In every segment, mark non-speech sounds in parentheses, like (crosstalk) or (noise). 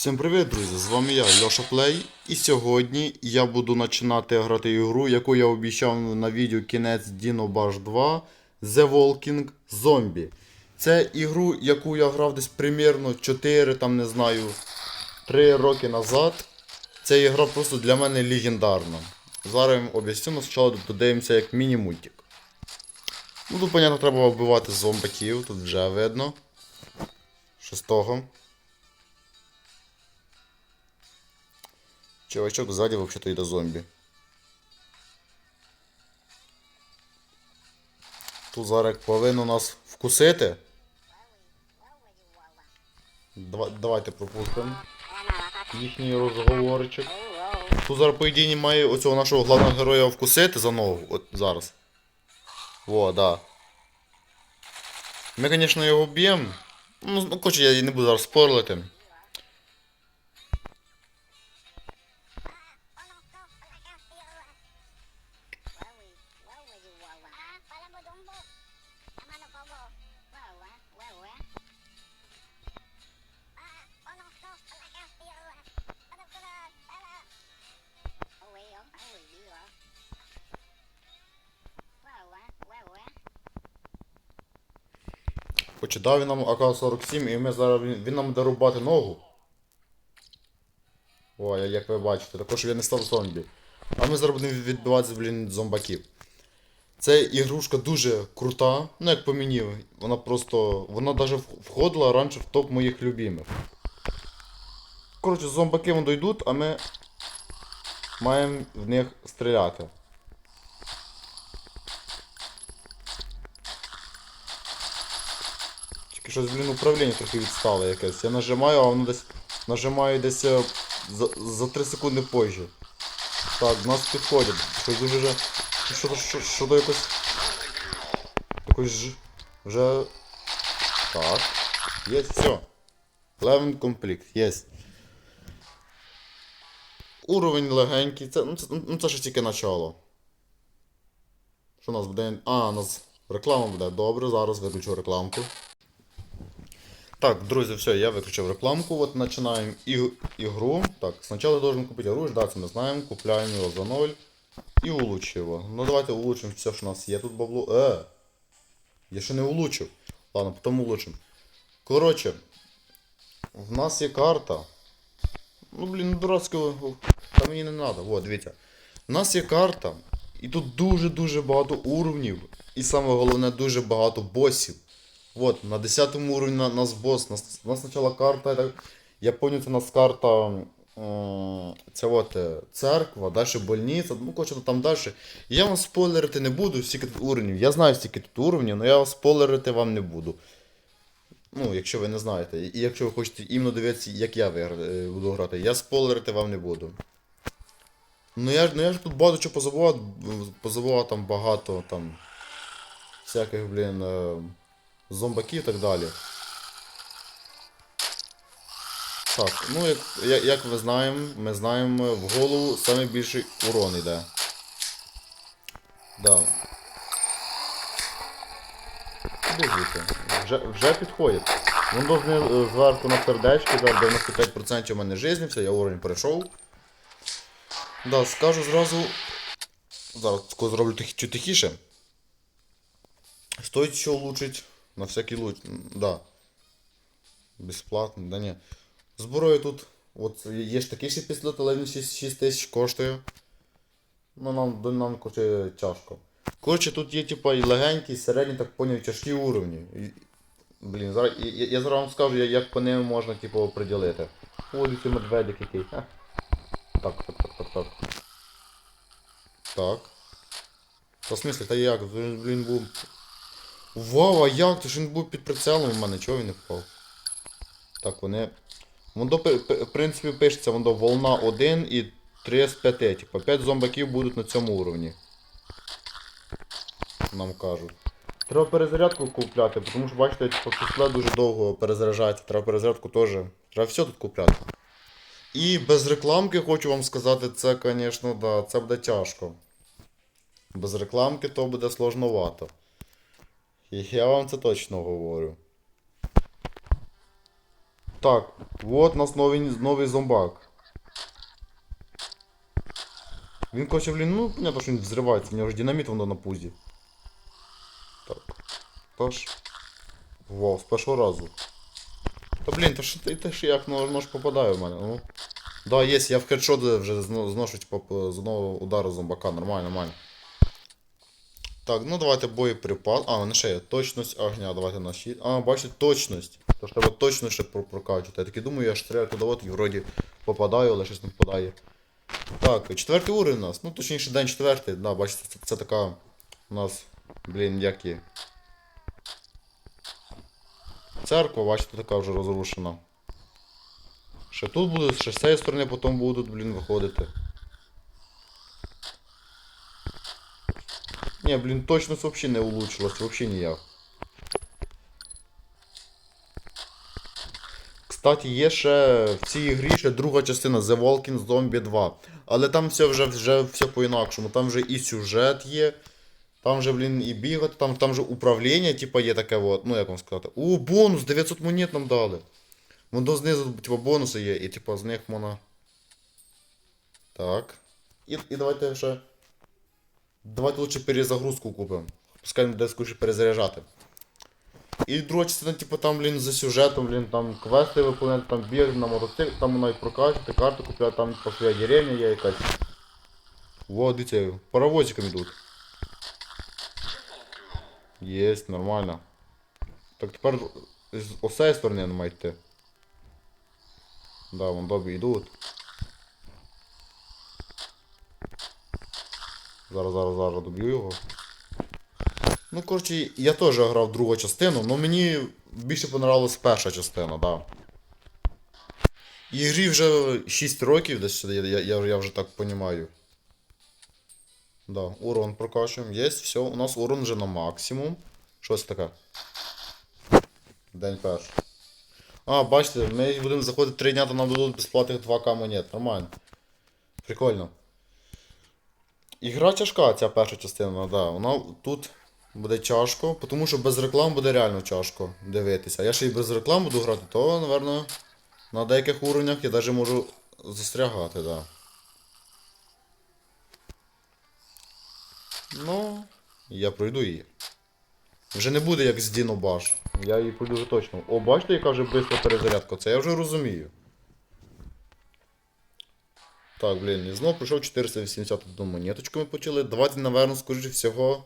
Всім привіт, друзі! З вами я, Льоша Плей. І сьогодні я буду починати грати ігру, яку я обіцяв на відео кінець Dino Bash 2 The Walking Zombie. Це ігру, яку я грав десь примірно 4, там не знаю, 3 роки назад. Ця ігра просто для мене легендарна. Зараз я вам об'ясню, але спочатку додивимося як міні-мультик. Ну тут, понятно, треба вбивати зомбаків, тут вже видно. Шестого. Чувачок сзади вообще-то это зомби. Тут зараз повинно нас вкусити. Дава- давайте пропустимо їхній розговорчик. Тут зараз, по ідеї, має оцього нашого головного героя вкусити за ногу. От зараз. Во, да. Ми, звісно, його б'ємо. Ну, ну, коротше, я не буду зараз спорлити. Хоче дав він нам АК-47 і ми зараз він, він нам буде ногу. О, як ви бачите, також я не став зомбі. А ми зараз будемо відбиватися, блін, зомбаків. Ця ігрушка дуже крута, ну як по мені, вона просто. Вона навіть входила раніше в топ моїх любимих. Коротше, зомбаки вони дійдуть, а ми маємо в них стріляти. Щось, блін, управління трохи відстало якесь. Я нажимаю, а воно десь нажимаю десь е, за, за 3 секунди позже. Так, до нас підходять. Щось дуже вже. Що, що, що до якось. Якось ж. Вже. Так. Є, все. Левен комплект, є. Уровень легенький. Ну, це, ну, це ж тільки начало. Що у нас буде? А, у нас реклама буде. Добре, зараз виключу рекламку. Так, друзі, все, я виключив рекламку. Вот начинаем иг- игру. Так, я должен купить оружие, да, це ми знаємо. Купляємо його за 0 і улучшив. Ну давайте улучшимо все, що у нас є тут бабло. Е! Я ще не улучшив. Ладно, потім улучшим. Коротше, в нас є карта. Ну, блін, ну дурацького. Та мені не треба. Вот, дивіться. У нас є карта, і тут дуже-дуже багато уровнів. І саме головне, дуже багато босів. Вот, на 10 уровне на, нас босс. Нас, нас сначала карта, это, я помню, у нас карта м, це от е, церква, далі больниця, ну коротше, там далі. Я вам спойлерити не буду, стільки тут уровнів. Я знаю, стільки тут уровнів, але я вам спойлерити вам не буду. Ну, якщо ви не знаєте. І якщо ви хочете іменно дивитися, як я е, буду грати, я спойлерити вам не буду. Ну я, ж- ну я ж тут багато чого позабував, позабував там багато там всяких, блін. Е, зомбаків і так далі. Так, ну як, як, ви знаємо, ми знаємо, в голову найбільший урон йде. Да. Звідти. Вже, вже підходить. Він должен е, зверху на сердечки, да, 95% у мене життя, все, я уровень пройшов. Да, скажу зразу. Зараз зроблю тих, чуть тихіше. Стоит еще улучшить на всякий луч. М, Да. Бесплатно, да ні. Зброю тут. От є ж такий ще пістолет, але він 6, 6 тисяч коштує. Ну нам, нам короче, тяжко. Коротше, тут є типа і легенькі, і середні, так поняв, тяжкі уровні. І, блін, зараз, я, я- я зараз вам скажу, як по ним можна типу, оприділити. О, дивіться медведик який. Ха. Так, так, так, так, так. Так. Та смислі, та як? Він, блін, був. Вау, а як? Ти ж він був під прицелом у мене, чого він не впав? Так, вони. Пи- в принципі, пишеться, воно волна 1 і 3 з 5. Типа 5 зомбаків будуть на цьому уровні. Нам кажуть. Треба перезарядку купляти, тому що бачите, типу, пістолет дуже довго перезаряджається. Треба перезарядку теж. Треба все тут купляти. І без рекламки хочу вам сказати, це, звісно, да, це буде тяжко. Без рекламки то буде сложновато. Я вам це точно говорю. Так, от у нас новий, новий зомбак. Він хоче, блін, ну, понятно, що він взривається, в нього ж динаміт воно на пузі. Так. Тож. Вау, з першого разу. Та блін, та що ти ти ж як нож, нож попадає в мене, ну. Да, є, я в хедшот вже зношу, типу, по- з одного зомбака, нормально, нормально. Так, ну давайте боєприпас. А, не ще є. Точність огня, давайте на щит. А, бачите, точність. Тож треба точно ще прокачувати. Я таки думаю, я ж стріляю туди от і вроді попадаю, але щось не попадає. Так, четвертий уровень у нас. Ну, точніше, день четвертий. Да, бачите, це, це така у нас, блін, як і. Церква, бачите, така вже розрушена. Ще тут будуть, ще з цієї сторони потім будуть, блін, виходити. Ні, блін, точність взагалі не улучшилась, взагалі ніяк. Кстати, є ще в цій грі ще друга частина The Walking Zombie 2. Але там все вже, вже все по-інакшому. Там вже і сюжет є. Там вже, блін, і бігати, там, там же управління, типа, є таке от, ну як вам сказати. О, бонус! 900 монет нам дали. Воно знизу, типа, бонуси є, і типа з них можна. Так. І, і давайте ще. Давайте лучше перезагрузку купимо. Пускай він буде скоріше перезаряджати. І друга частина, типу, там, блін, за сюжетом, блін, там квести виконувати, там бігати на мотоцикл, там навіть прокачувати, карту купляти, там типу, своя деревня є якась. Во, дивіться, паровозиком йдуть. Єсть, нормально. Так тепер з оцеї сторони не має йти. Да, вон добі йдуть. Зараз, зараз, зараз доб'ю його. Ну, коротше, я теж грав другу частину, але мені більше понравилась перша частина, да. І грі вже 6 років, десь я, я, я, я вже так розумію. Да, урон прокачуємо. Є, все, у нас урон вже на максимум. Щось таке. День перший. А, бачите, ми будемо заходити 3 дня, то нам дадуть безплатних 2к монет. Нормально. Прикольно. Ігра тяжка, ця перша частина, да. Вона тут буде тяжко, тому що без реклам буде реально тяжко дивитися. Я ще й без реклам буду грати, то, напевно, на деяких уровнях я навіть можу застрягати, да. Ну, я пройду її. Вже не буде як з Діно Баш. Я її пройду вже точно. О, бачите, яка вже швидка перезарядка? Це я вже розумію. Так, блін, і знов пройшов 481 монеточку ми почали. Давайте, напевно, скоріше всього.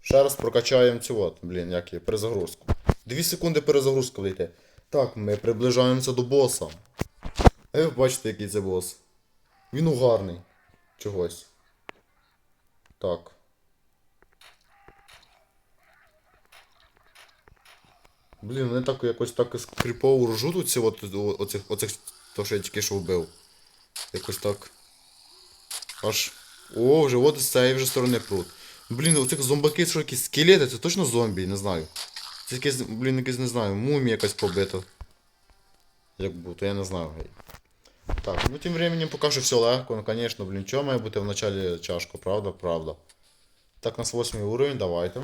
Ще раз прокачаємо цю от, блін, як є, перезагрузку. Дві секунди перезагрузка вийти. Так, ми приближаємося до боса. А ви бачите, який це бос. Він угарний. Чогось. Так. Блін, вони так якось так скріпово ржуть оці, от, о- оцих, оцих, то, що я тільки що вбив. Якось так. Аж. О, вже от з цієї вже сторони прут. Блін, оцих зомбаки, що якісь скелети, це точно зомбі, не знаю. Це якесь, блін, якесь не знаю, мумія якась побита. Як будто, я не знаю. Так, ну тим временем поки що все легко, ну конечно, блін, чого має бути в началі чашко, правда? Правда. Так, нас 8 уровень, давайте.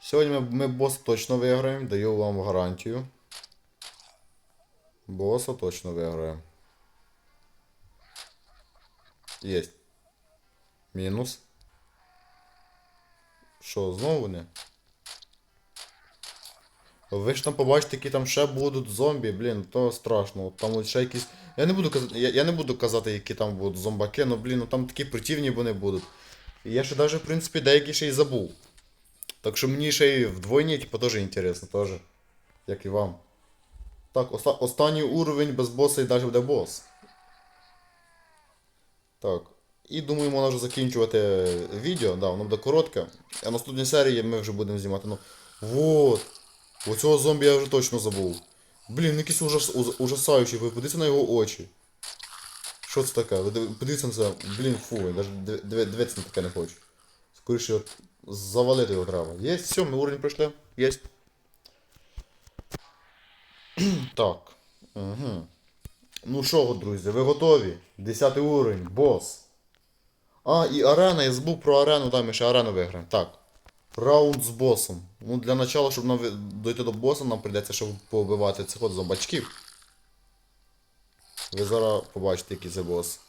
Сьогодні ми, ми боса точно виграємо, даю вам гарантію. Боса точно виграємо. Єсть. Мінус. Що, знову вони? Ви ж там побачите, які там ще будуть зомбі, блін, то страшно. Там ще якісь. Я не буду казати, я, я не буду казати, які там будуть зомбаки, ну блін, ну там такі противні вони будуть. І я ще навіть, в принципі, деякі ще й забув. Так що мені ще й вдвойні, типу, теж інтересно, теж. Як і вам. Так, оста останній уровень без боса і далі буде бос. Так. І думаю, можна вже закінчувати відео, да, воно буде коротке. А наступній серії ми вже будемо знімати. Ну. Вот. Оцього зомбі я вже точно забув. Блін, якийсь ужас, ужасаючий, ви подивіться на його очі. Що це таке? Ви подивіться на це. Блін, фу, я навіть диви- диви- дивитися на таке не хочу. Скоріше завалити його треба. Є, все, ми уровень пройшли. Є. (clears throat) так. Угу. Ну що, друзі, ви готові? Десятий уровень, бос. А, і арена, я забув про арену, там ми ще арену виграємо. Так. Раунд з босом. Ну, для начала, щоб нам дойти до боса, нам прийдеться ще побивати цих от зомбачків. Ви зараз побачите, який це бос.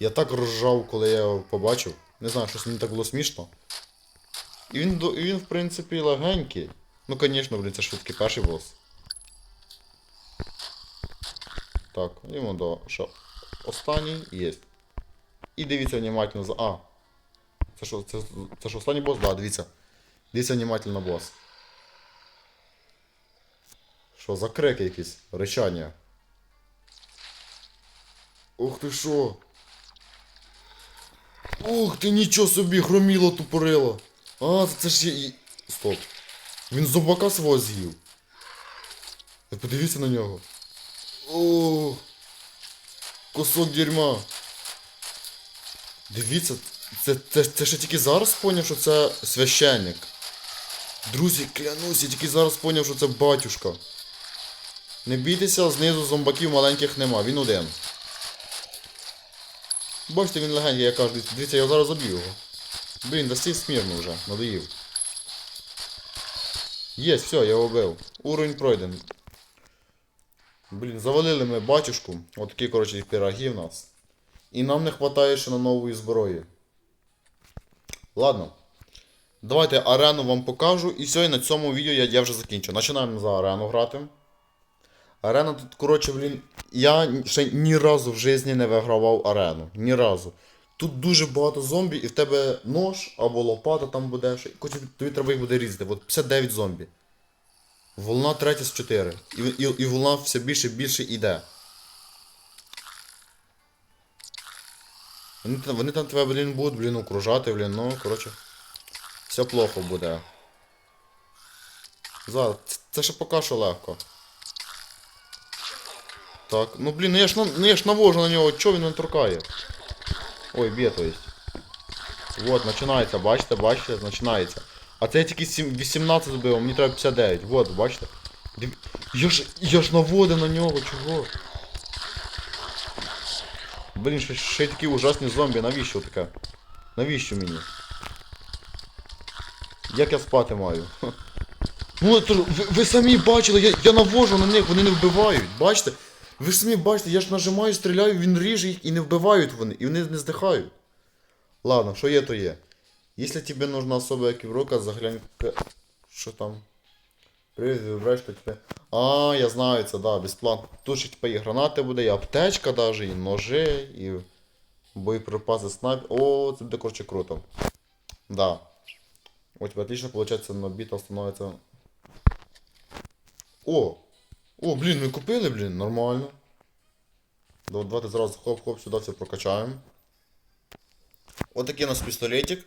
Я так розжав, коли я його побачив. Не знаю, щось мені так було смішно. І він, і він в принципі, легенький. Ну, звісно, блін, це швидкий перший бос. Так, йому до що. Останній є. І дивіться внимательно за. А. Це що, це, це що останній бос? Да, дивіться. Дивіться внимательно бос. Що, за крики якісь? Речання. Ух ти що? Ух ти нічого собі, громіло тупорило. А, це ж є. Стоп. Він зомбака свого з'їв. Подивіться на нього. О, кусок дерьма. Дивіться, це, це, це ще тільки зараз поняв, що це священник. Друзі, клянусь, я тільки зараз поняв, що це батюшка. Не бійтеся, знизу зомбаків маленьких нема, він один. Бачите, він легенький, я кажу, дивіться, я зараз заб'ю його. Блін, да стій смірно вже, надоїв. Є, все, я його вбив. Уровень пройден. Блін, завалили ми батюшку. От такі, коротше, пироги в нас. І нам не вистачає ще на нової зброї. Ладно. Давайте арену вам покажу. І все, і на цьому відео я, я вже закінчу. Починаємо за арену грати. Арена тут, коротше, блін, я ще ні разу в житті не вигравав арену. Ні разу. Тут дуже багато зомбі, і в тебе нож або лопата там буде. ще- Коротше, тобі треба їх буде різати. От 59 зомбі. Волна третя з 4. І, і, і волна все більше і більше йде. Вони, вони там тебе, блін, будуть, блін, окружати, блін, ну, коротше. Все плохо буде. Зараз, це, ще поки що легко. Так, ну блін, ну я ж, ну я ж навожу на нього, чого він не торкає? Ой, б'є, то есть. Вот, починається, бачите, бачите, починається. А це я тільки сім- 18 збив, мені треба 59. Вот, бачите. Я ж, я ж наводив на нього, чого? Блін, ще, ще такі ужасні зомбі, навіщо таке? Навіщо мені? Як я спати маю? Ви, ви самі бачили, я, я навожу на них, вони не вбивають, бачите? Ви самі бачите, я ж нажимаю, стріляю, він ріже їх і не вбивають вони, і вони не здихають. Ладно, що є, то є. Если тебе нужна особая экипировка, заглянь, к- что там. Привет, выбираешь, что тебе... А, я знаю, це, да, бесплатно. Тут ще типа і гранати буде, і аптечка даже, і ножи, і боєприпаси снайп. О, це буде, короче, круто. Да. У тебя отлично получается набито становится... О! О, блін, ми купили, блін, нормально. Давайте зразу хоп-хоп сюди все прокачаємо. Отакий у нас пістолетик.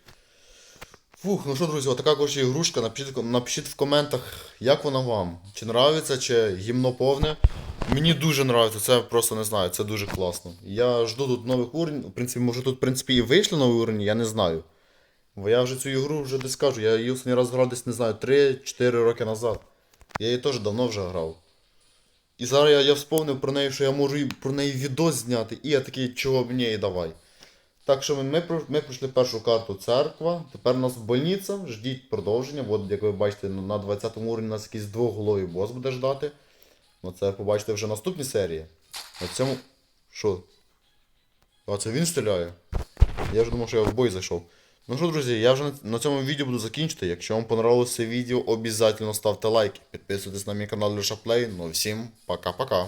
Фух, ну що, друзі, отака коротше ігрушка. Напишіть, напишіть в коментах, як вона вам. Чи нравиться, чи гімно повне. Мені дуже нравиться, це просто не знаю, це дуже класно. Я жду тут нових уровнів. В принципі, може тут, в принципі, і вийшли нові уровні, я не знаю. Бо я вже цю ігру вже десь кажу, я її останній раз грав десь, не знаю, 3-4 роки назад. Я її теж давно вже грав. І зараз я, я вспомнив про неї, що я можу про неї відос зняти, і я такий, чого б ні, давай. Так що ми, ми, ми пройшли першу карту церква, тепер у нас больниця, ждіть продовження. От, як ви бачите, на 20 уровні у нас якийсь двоголовий бос буде ждати. Ну це побачите вже в наступній серії. На цьому. Що? А це він стріляє? Я вже думав, що я в бой зайшов. Ну що, друзі, я вже на- цьому відео буду закінчити. Якщо вам понравилось це відео, обов'язково ставте лайки. Підписуйтесь на мій канал Леша Плей. Ну всім пока-пока.